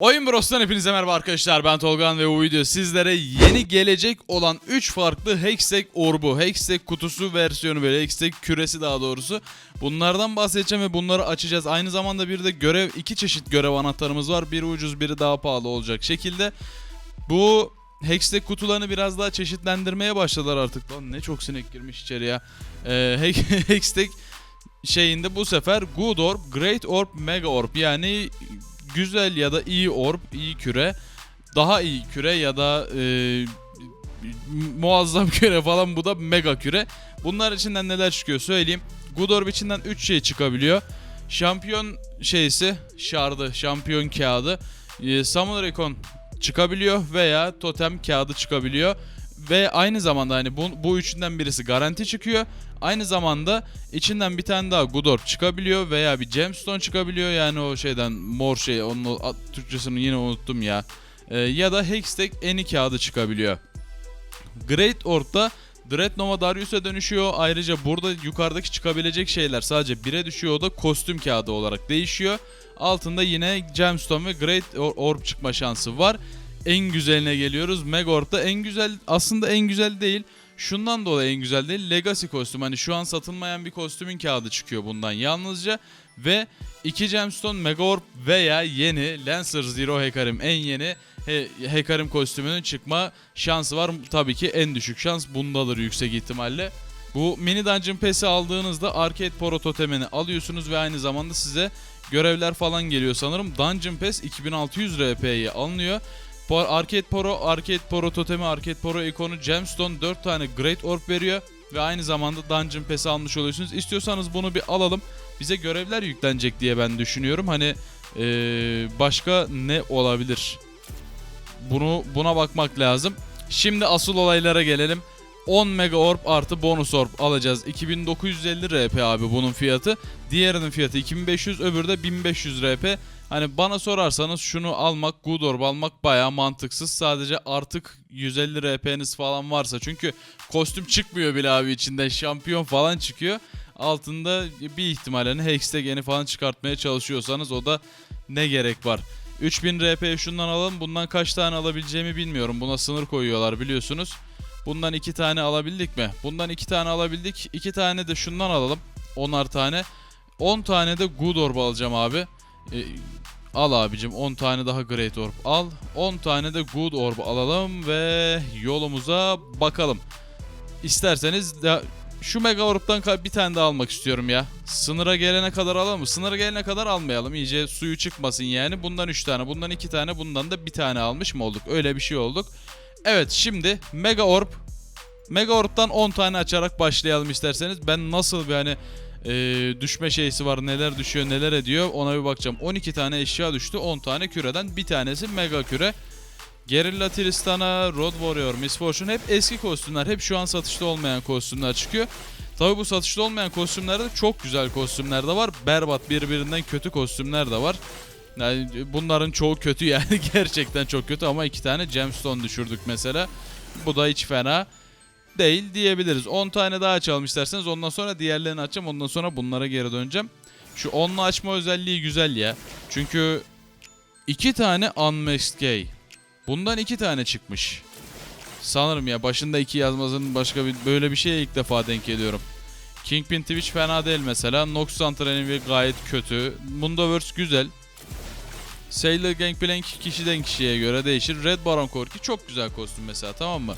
Oyun Bros'tan hepinize merhaba arkadaşlar ben Tolgan ve bu video sizlere yeni gelecek olan 3 farklı Hextech orbu, Hextech kutusu versiyonu böyle Hextech küresi daha doğrusu bunlardan bahsedeceğim ve bunları açacağız. Aynı zamanda bir de görev, iki çeşit görev anahtarımız var. Biri ucuz biri daha pahalı olacak şekilde. Bu Hextech kutularını biraz daha çeşitlendirmeye başladılar artık. Lan ne çok sinek girmiş içeri ya. Ee, Hex- Hextech şeyinde bu sefer Good Orb, Great Orb, Mega Orb yani güzel ya da iyi orb, iyi küre, daha iyi küre ya da e, muazzam küre falan bu da mega küre. Bunlar içinden neler çıkıyor söyleyeyim. Good Orb içinden 3 şey çıkabiliyor. Şampiyon şeysi, şardı, şampiyon kağıdı, e, Summon Recon çıkabiliyor veya totem kağıdı çıkabiliyor. Ve aynı zamanda hani bu, bu üçünden birisi garanti çıkıyor. Aynı zamanda içinden bir tane daha Good Orb çıkabiliyor veya bir Gemstone çıkabiliyor. Yani o şeyden mor şey onun Türkçesini yine unuttum ya. Ee, ya da Hextech Eni kağıdı çıkabiliyor. Great Orb'da Dreadnough'a Darius'a dönüşüyor. Ayrıca burada yukarıdaki çıkabilecek şeyler sadece 1'e düşüyor. O da kostüm kağıdı olarak değişiyor. Altında yine Gemstone ve Great Or- Orb çıkma şansı var. En güzeline geliyoruz. Megaort'ta en güzel aslında en güzel değil. Şundan dolayı en güzel değil. Legacy kostüm. Hani şu an satılmayan bir kostümün kağıdı çıkıyor bundan yalnızca. Ve 2 Gemstone Megaorb veya yeni Lancer Zero Hekarim en yeni he, Hekarim kostümünün çıkma şansı var. Tabii ki en düşük şans bundadır yüksek ihtimalle. Bu mini dungeon pass'i aldığınızda Arcade Pro totemini alıyorsunuz ve aynı zamanda size görevler falan geliyor sanırım. Dungeon Pass 2600 RP'ye alınıyor. Po- Arcade Pro, Arcade Pro totemi, Arcade Pro ikonu, Gemstone 4 tane Great Orb veriyor. Ve aynı zamanda Dungeon Pass almış oluyorsunuz. İstiyorsanız bunu bir alalım. Bize görevler yüklenecek diye ben düşünüyorum. Hani eee, başka ne olabilir? Bunu buna bakmak lazım. Şimdi asıl olaylara gelelim. 10 Mega Orb artı bonus orb alacağız. 2950 RP abi bunun fiyatı. Diğerinin fiyatı 2500, öbürü de 1500 RP. Hani bana sorarsanız şunu almak, Good Orb almak bayağı mantıksız. Sadece artık 150 RP'niz falan varsa. Çünkü kostüm çıkmıyor bile abi içinden. Şampiyon falan çıkıyor. Altında bir ihtimalle Hextech falan çıkartmaya çalışıyorsanız o da ne gerek var. 3000 RP şundan alalım. Bundan kaç tane alabileceğimi bilmiyorum. Buna sınır koyuyorlar biliyorsunuz. Bundan iki tane alabildik mi? Bundan iki tane alabildik. İki tane de şundan alalım. 10'ar tane. 10 tane de Good Orb alacağım abi. Ee, al abicim 10 tane daha Great Orb al. 10 tane de Good Orb alalım ve yolumuza bakalım. İsterseniz de şu Mega Orb'dan bir tane daha almak istiyorum ya. Sınıra gelene kadar alalım mı? Sınıra gelene kadar almayalım. İyice suyu çıkmasın yani. Bundan 3 tane, bundan 2 tane, bundan da bir tane almış mı olduk? Öyle bir şey olduk. Evet şimdi Mega Orb. Mega Orb'dan 10 tane açarak başlayalım isterseniz. Ben nasıl bir hani e, düşme şeysi var neler düşüyor neler ediyor ona bir bakacağım. 12 tane eşya düştü 10 tane küreden bir tanesi Mega Küre. Gerilla Tristana, Road Warrior, Miss Fortune hep eski kostümler. Hep şu an satışta olmayan kostümler çıkıyor. Tabi bu satışta olmayan kostümlerde çok güzel kostümler de var. Berbat birbirinden kötü kostümler de var. Yani bunların çoğu kötü yani gerçekten çok kötü ama iki tane gemstone düşürdük mesela. Bu da hiç fena değil diyebiliriz. 10 tane daha açalım isterseniz ondan sonra diğerlerini açacağım ondan sonra bunlara geri döneceğim. Şu onlu açma özelliği güzel ya. Çünkü iki tane Unmasked Gay. Bundan iki tane çıkmış. Sanırım ya başında iki yazmasının başka bir böyle bir şeye ilk defa denk geliyorum. Kingpin Twitch fena değil mesela. Nox Antranin gayet kötü. Mundoverse güzel. Sailor Gangplank kişiden kişiye göre değişir. Red Baron Corki çok güzel kostüm mesela tamam mı?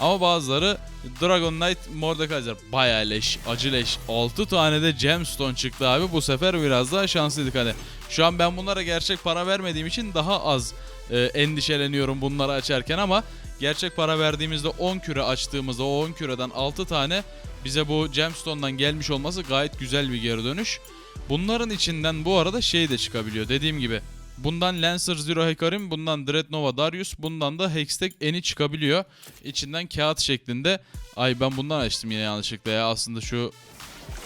Ama bazıları Dragon Knight Mordekaiser bayağı leş, acı leş. 6 tane de Gemstone çıktı abi. Bu sefer biraz daha şanslıydık hani. Şu an ben bunlara gerçek para vermediğim için daha az e, endişeleniyorum bunları açarken ama gerçek para verdiğimizde 10 küre açtığımızda o 10 küreden 6 tane bize bu Gemstone'dan gelmiş olması gayet güzel bir geri dönüş. Bunların içinden bu arada şey de çıkabiliyor. Dediğim gibi Bundan Lancer Zero Hekarim, bundan Dreadnough'a Darius, bundan da Hextech Eni çıkabiliyor. İçinden kağıt şeklinde. Ay ben bundan açtım yine yanlışlıkla ya. Aslında şu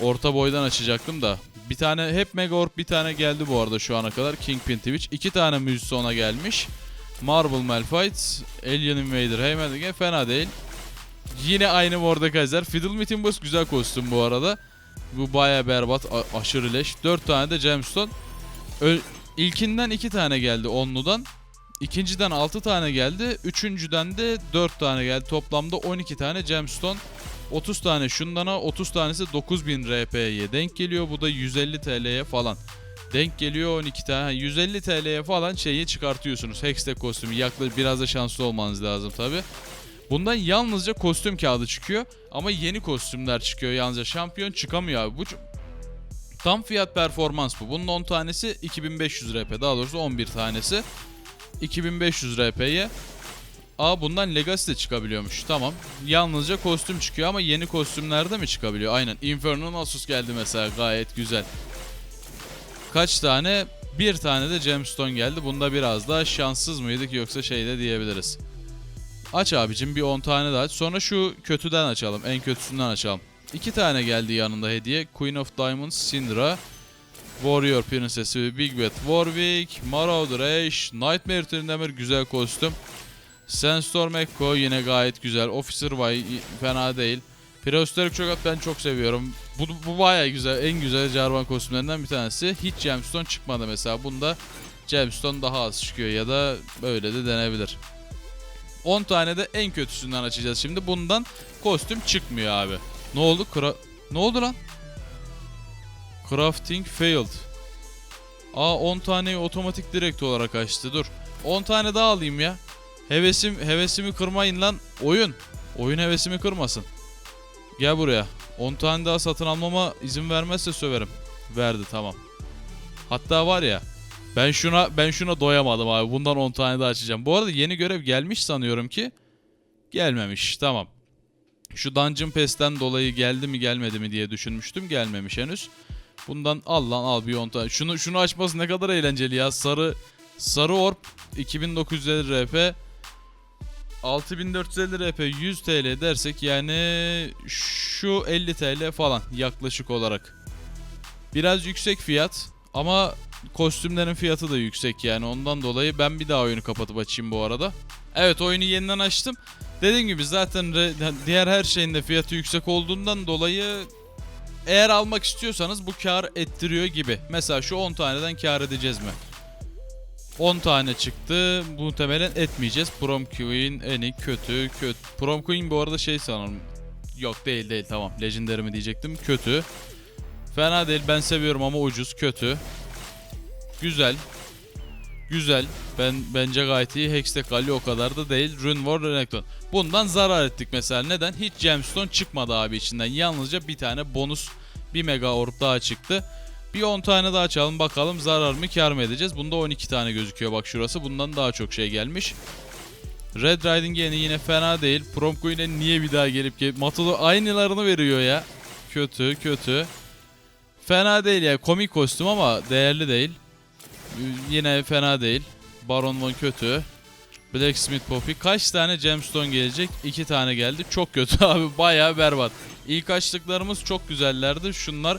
orta boydan açacaktım da. Bir tane hep Mega Orb bir tane geldi bu arada şu ana kadar. Kingpin Twitch. iki tane Müzison'a gelmiş. Marble Malphite, Alien Invader, Heymandige fena değil. Yine aynı Mordekaiser. Fiddle Mythimbus güzel kostüm bu arada. Bu baya berbat, aşırı leş. 4 tane de Gemstone. Ö- İlkinden 2 tane geldi onludan. İkinciden 6 tane geldi. Üçüncüden de 4 tane geldi. Toplamda 12 tane gemstone. 30 tane şundana 30 tanesi 9000 RP'ye denk geliyor. Bu da 150 TL'ye falan. Denk geliyor 12 tane. 150 TL'ye falan şeyi çıkartıyorsunuz. Hextech kostümü. Yaklaşık biraz da şanslı olmanız lazım tabi. Bundan yalnızca kostüm kağıdı çıkıyor. Ama yeni kostümler çıkıyor yalnızca. Şampiyon çıkamıyor abi. Bu tam fiyat performans bu. Bunun 10 tanesi 2500 RP. Daha doğrusu 11 tanesi 2500 RP'ye. Aa bundan Legacy de çıkabiliyormuş. Tamam. Yalnızca kostüm çıkıyor ama yeni kostümlerde mi çıkabiliyor? Aynen. Inferno Nasus geldi mesela. Gayet güzel. Kaç tane? Bir tane de Gemstone geldi. Bunda biraz daha şanssız mıydık yoksa şeyde diyebiliriz. Aç abicim bir 10 tane daha aç. Sonra şu kötüden açalım. En kötüsünden açalım. 2 tane geldi yanında hediye. Queen of Diamonds, Syndra. Warrior Princess'i, Big Bad Warwick, Marauder Ash, Nightmare Trindamer güzel kostüm. Sandstorm Echo yine gayet güzel. Officer Y fena değil. Prehistoric Cho'Gath ben çok seviyorum. Bu, bu baya güzel. En güzel Jarvan kostümlerinden bir tanesi. Hiç Gemstone çıkmadı mesela. Bunda Gemstone daha az çıkıyor ya da böyle de denebilir. 10 tane de en kötüsünden açacağız şimdi. Bundan kostüm çıkmıyor abi. Ne oldu? Kra ne oldu lan? Crafting failed. Aa 10 taneyi otomatik direkt olarak açtı. Dur. 10 tane daha alayım ya. Hevesim hevesimi kırmayın lan. Oyun. Oyun hevesimi kırmasın. Gel buraya. 10 tane daha satın almama izin vermezse söverim. Verdi tamam. Hatta var ya ben şuna ben şuna doyamadım abi. Bundan 10 tane daha açacağım. Bu arada yeni görev gelmiş sanıyorum ki. Gelmemiş. Tamam. Şu Dungeon Pass'ten dolayı geldi mi gelmedi mi diye düşünmüştüm. Gelmemiş henüz. Bundan al lan al bir 10 tane. Şunu şunu açması ne kadar eğlenceli ya. Sarı sarı orb 2950 RP 6450 RP 100 TL dersek yani şu 50 TL falan yaklaşık olarak. Biraz yüksek fiyat ama kostümlerin fiyatı da yüksek yani ondan dolayı ben bir daha oyunu kapatıp açayım bu arada. Evet oyunu yeniden açtım. Dediğim gibi zaten diğer her şeyin de fiyatı yüksek olduğundan dolayı eğer almak istiyorsanız bu kar ettiriyor gibi. Mesela şu 10 taneden kar edeceğiz mi? 10 tane çıktı. Muhtemelen etmeyeceğiz. Prom Queen en iyi kötü. kötü. Prom Queen bu arada şey sanırım. Yok değil değil tamam. Legendary mi diyecektim. Kötü. Fena değil ben seviyorum ama ucuz kötü. Güzel. Güzel. Ben bence gayet iyi. Hextech Ali o kadar da değil. Rune War Renekton. Bundan zarar ettik mesela. Neden? Hiç gemstone çıkmadı abi içinden. Yalnızca bir tane bonus bir mega orb daha çıktı. Bir 10 tane daha açalım bakalım zarar mı kar mı edeceğiz. Bunda 12 tane gözüküyor bak şurası. Bundan daha çok şey gelmiş. Red Riding yeni yine fena değil. Prom Queen'e niye bir daha gelip gelip Matulu aynılarını veriyor ya. Kötü kötü. Fena değil ya komik kostüm ama değerli değil. Yine fena değil. Baron Von kötü. Blacksmith Poppy. Kaç tane gemstone gelecek? 2 tane geldi. Çok kötü abi. Bayağı berbat. İlk açtıklarımız çok güzellerdi. Şunlar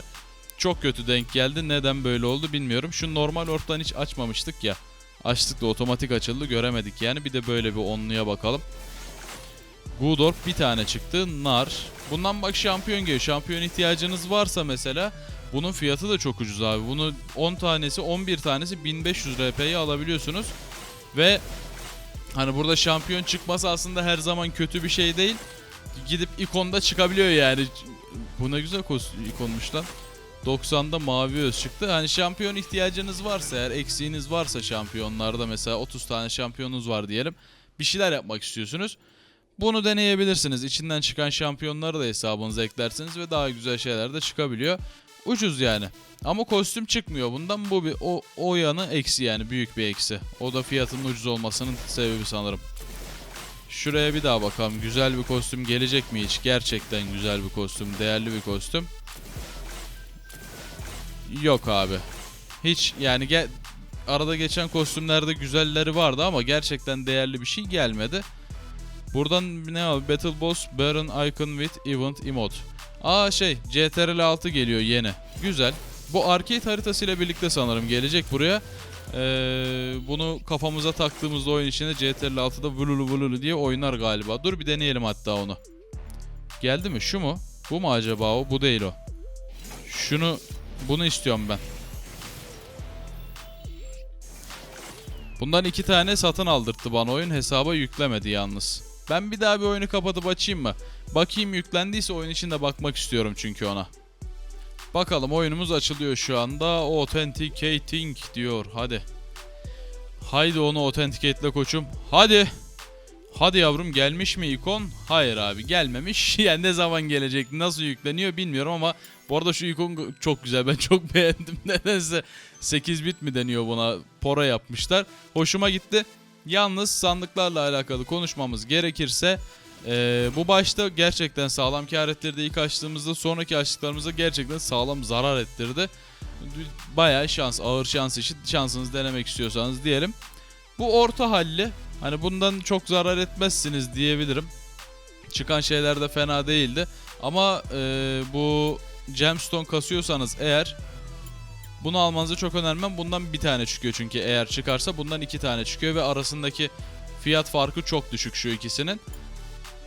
çok kötü denk geldi. Neden böyle oldu bilmiyorum. Şu normal ortadan hiç açmamıştık ya. Açtık da otomatik açıldı. Göremedik yani. Bir de böyle bir onluya bakalım. Gudorp bir tane çıktı. Nar. Bundan bak şampiyon geliyor. Şampiyon ihtiyacınız varsa mesela bunun fiyatı da çok ucuz abi. Bunu 10 tanesi 11 tanesi 1500 RP'ye alabiliyorsunuz. Ve hani burada şampiyon çıkması aslında her zaman kötü bir şey değil. Gidip ikonda çıkabiliyor yani. Bu ne güzel ikonmuş lan. 90'da mavi öz çıktı. Hani şampiyon ihtiyacınız varsa eğer eksiğiniz varsa şampiyonlarda mesela 30 tane şampiyonunuz var diyelim. Bir şeyler yapmak istiyorsunuz. Bunu deneyebilirsiniz. İçinden çıkan şampiyonları da hesabınıza eklersiniz ve daha güzel şeyler de çıkabiliyor. Ucuz yani. Ama kostüm çıkmıyor bundan. Bu bir o, o yanı eksi yani büyük bir eksi. O da fiyatının ucuz olmasının sebebi sanırım. Şuraya bir daha bakalım. Güzel bir kostüm gelecek mi hiç? Gerçekten güzel bir kostüm, değerli bir kostüm. Yok abi. Hiç yani ge- arada geçen kostümlerde güzelleri vardı ama gerçekten değerli bir şey gelmedi. Buradan ne abi? Battle Boss Baron Icon with Event Emote. Aa şey CTRL 6 geliyor yeni. Güzel. Bu arcade haritasıyla birlikte sanırım gelecek buraya. Ee, bunu kafamıza taktığımızda oyun içinde CTRL 6'da vululu vululu diye oynar galiba. Dur bir deneyelim hatta onu. Geldi mi? Şu mu? Bu mu acaba o? Bu değil o. Şunu bunu istiyorum ben. Bundan iki tane satın aldırttı bana oyun hesaba yüklemedi yalnız. Ben bir daha bir oyunu kapatıp açayım mı? Bakayım yüklendiyse oyun içinde bakmak istiyorum çünkü ona. Bakalım oyunumuz açılıyor şu anda. Authenticating diyor. Hadi. Haydi onu authenticatele koçum. Hadi. Hadi yavrum gelmiş mi ikon? Hayır abi gelmemiş. Yani ne zaman gelecek, nasıl yükleniyor bilmiyorum ama bu arada şu ikon çok güzel. Ben çok beğendim. Nedense 8 bit mi deniyor buna? Pora yapmışlar. Hoşuma gitti. Yalnız sandıklarla alakalı konuşmamız gerekirse eee, bu başta gerçekten sağlam kar ettirdi ilk açtığımızda sonraki açtıklarımızda gerçekten sağlam zarar ettirdi. Bayağı şans, ağır şans için şansınızı denemek istiyorsanız diyelim. Bu orta halli. Hani bundan çok zarar etmezsiniz diyebilirim. Çıkan şeyler de fena değildi. Ama eee, bu gemstone kasıyorsanız eğer bunu almanızı çok önermem. Bundan bir tane çıkıyor çünkü eğer çıkarsa bundan iki tane çıkıyor ve arasındaki fiyat farkı çok düşük şu ikisinin.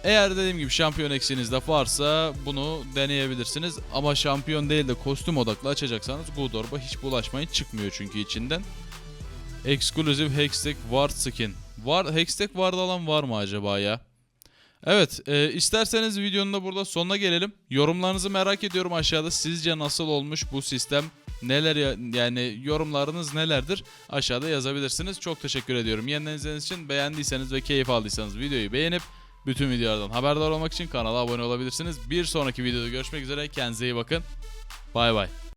Eğer dediğim gibi şampiyon eksiğiniz de varsa bunu deneyebilirsiniz. Ama şampiyon değil de kostüm odaklı açacaksanız Goodorba hiç bulaşmayın. Çıkmıyor çünkü içinden. Exclusive Hextech Ward Skin. Var, Hextech Ward alan var mı acaba ya? Evet, e, isterseniz videonun da burada sonuna gelelim. Yorumlarınızı merak ediyorum aşağıda. Sizce nasıl olmuş bu sistem? Neler ya- yani yorumlarınız nelerdir? Aşağıda yazabilirsiniz. Çok teşekkür ediyorum. Yeniden izlediğiniz için beğendiyseniz ve keyif aldıysanız videoyu beğenip bütün videolardan haberdar olmak için kanala abone olabilirsiniz. Bir sonraki videoda görüşmek üzere. Kendinize iyi bakın. Bay bay.